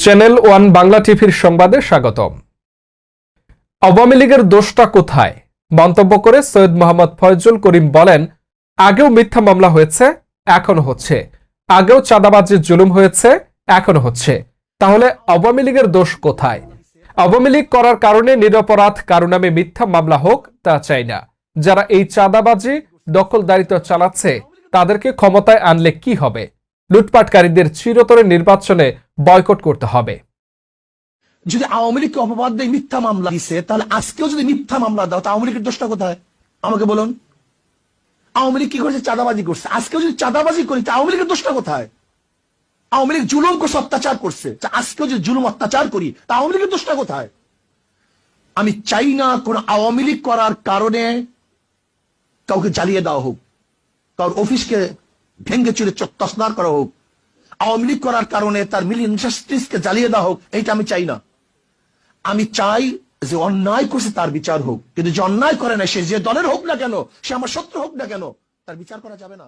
Channel one Bangla টিভির সংবাদে স্বাগতম। আওয়ামী লীগের দোষটা কোথায়? মন্তব্য করে সৈয়দ মোহাম্মদ ফয়জুল করিম বলেন, আগেও মিথ্যা মামলা হয়েছে এখনও হচ্ছে। আগেও চাঁদাবাজির জুলুম হয়েছে এখনও হচ্ছে। তাহলে আওয়ামী লীগের দোষ কোথায়? আওয়ামী লীগ করার কারণে নিরপরাধ কারও নামে মিথ্যা মামলা হোক, তা চাই না। যারা এই চাঁদাবাজি দখলদারিত্ব চালাচ্ছে, তাদেরকে ক্ষমতায় আনলে কি হবে? লুটপাটকারীদের চিরতরে নির্বাচনে বয়কট করতে হবে। যদি আওয়ামী লীগকে অপবাদ দিয়ে মিথ্যা মামলা দিছে, তাহলে আজকেও যদি মিথ্যা মামলা দাও তা আওয়ামী লীগের দোষটা কোথায়? আমাকে বলুন। আওয়ামী লীগ কি করছে? চাঁদাবাজি করছে। আজকেও যদি চাঁদাবাজি করি, তা আওয়ামী লীগের দোষটা কোথায়? আওয়ামী লীগ জুলুম করছে, অত্যাচার করছে। আজকেও যদি জুলুম, অত্যাচার করি, তা আওয়ামী লীগের দোষটা কোথায়? আমি চাই না কোন আওয়ামী লীগ করার কারণে কাউকে জ্বালিয়ে দেওয়া হোক, কারোর অফিসকে ভেঙ্গে চুরে তসনার করা হোক। আওয়ামী লীগ করার কারণে তার মিল ইন্ডাস্ট্রিজ কে জ্বালিয়ে দেওয়া হোক, এইটা আমি চাই না। আমি চাই যে অন্যায় করছে তার বিচার হোক। কিন্তু যে অন্যায় করে না সে যে দলের হোক না কেন, সে আমার শত্রু হোক না কেন, তার বিচার করা যাবে না।